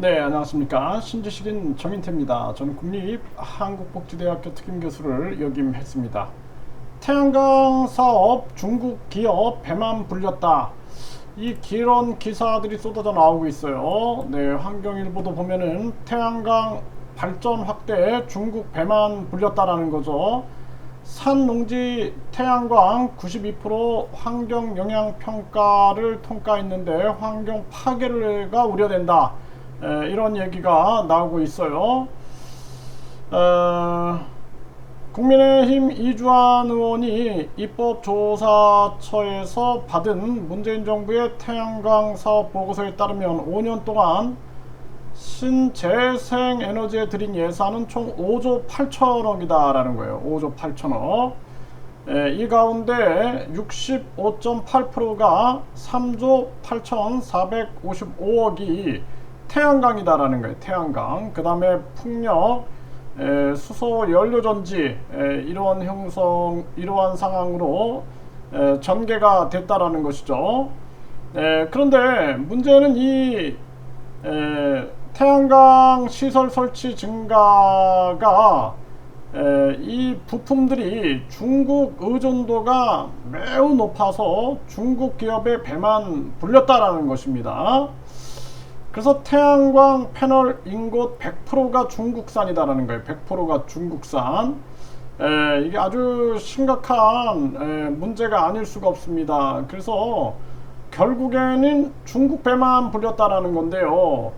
네, 안녕하십니까. 신지식인 정인태입니다. 저는 국립 한국복지대학교 특임교수를 역임했습니다. 태양광 사업 중국 기업 배만 불렸다. 이 기런 기사들이 쏟아져 나오고 있어요. 네, 환경일보도 보면은 태양광 발전 확대 중국 배만 불렸다라는 거죠. 산농지 태양광 92% 환경 영향 평가를 통과했는데 환경 파괴가 우려된다. 에, 이런 얘기가 나오고 있어요. 어, 국민의힘 이주환 의원이 입법조사처에서 받은 문재인 정부의 태양광 사업 보고서에 따르면 5년 동안 신재생 에너지에 들인 예산은 총 5조 8천억이다라는 거예요. 5조 8천억. 에, 이 가운데 65.8%가 3조 8,455억이 태양광이다라는 거예요. 태양광. 그 다음에 풍력, 에, 수소 연료 전지 에, 이러한 형성, 이러한 상황으로 에, 전개가 됐다라는 것이죠. 에, 그런데 문제는 이 에, 태양광 시설 설치 증가가 에, 이 부품들이 중국 의존도가 매우 높아서 중국 기업의 배만 불렸다라는 것입니다. 그래서 태양광 패널 인곳 100%가 중국산이다라는 거예요. 100%가 중국산. 에, 이게 아주 심각한 에, 문제가 아닐 수가 없습니다. 그래서 결국에는 중국 배만 불렸다라는 건데요.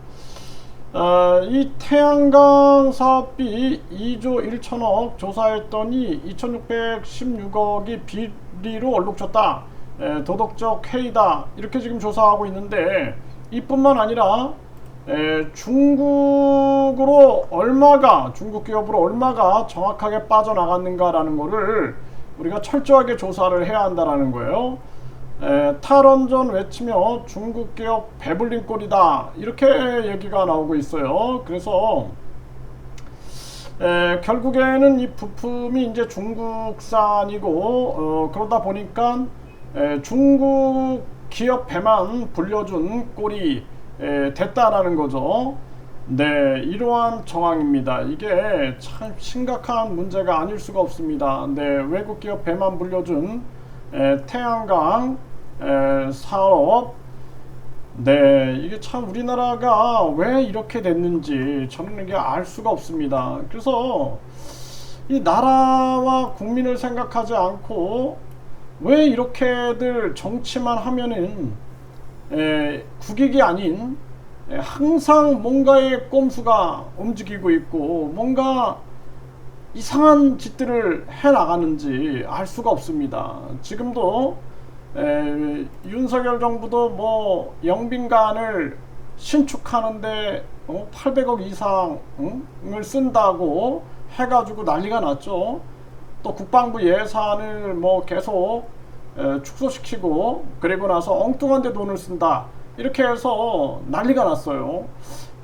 어, 이 태양광 사업비 2조 1천억 조사했더니 2,616억이 비리로 얼룩졌다. 에, 도덕적 해이다. 이렇게 지금 조사하고 있는데 이뿐만 아니라 에, 중국으로 얼마가 중국 기업으로 얼마가 정확하게 빠져나갔는가라는 거를 우리가 철저하게 조사를 해야 한다라는 거예요. 에, 탈원전 외치며 중국 기업 배불린 꼴이다 이렇게 얘기가 나오고 있어요. 그래서 에, 결국에는 이 부품이 이제 중국산이고 어, 그러다 보니까 에, 중국 기업 배만 불려준 꼴이 에, 됐다라는 거죠. 네, 이러한 정황입니다. 이게 참 심각한 문제가 아닐 수가 없습니다. 네, 외국 기업 배만 불려준 에, 태양광 에, 사업 네, 이게 참 우리나라가 왜 이렇게 됐는지 저는 이게 알 수가 없습니다. 그래서 이 나라와 국민을 생각하지 않고 왜 이렇게들 정치만 하면은 에, 국익이 아닌 에, 항상 뭔가의 꼼수가 움직이고 있고 뭔가 이상한 짓들을 해 나가는지 알 수가 없습니다. 지금도 에, 윤석열 정부도 뭐 영빈관을 신축하는데 어, 800억 이상을 쓴다고 해가지고 난리가 났죠. 또 국방부 예산을 뭐 계속 에, 축소시키고 그리고 나서 엉뚱한 데 돈을 쓴다. 이렇게 해서 난리가 났어요.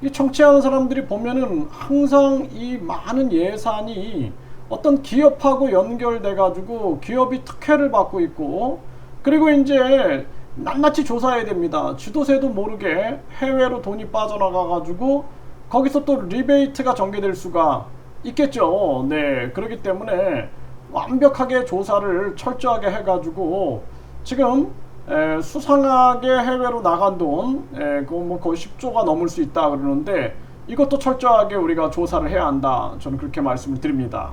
이 정치하는 사람들이 보면은 항상 이 많은 예산이 어떤 기업하고 연결돼 가지고 기업이 특혜를 받고 있고 그리고 이제 낱낱이 조사해야 됩니다. 지도세도 모르게 해외로 돈이 빠져나가 가지고 거기서 또 리베이트가 전개될 수가 있겠죠. 네. 그렇기 때문에 완벽하게 조사를 철저하게 해가지고 지금 에, 수상하게 해외로 나간 돈, 에, 그거 뭐 거의 10조가 넘을 수 있다 그러는데 이것도 철저하게 우리가 조사를 해야 한다. 저는 그렇게 말씀을 드립니다.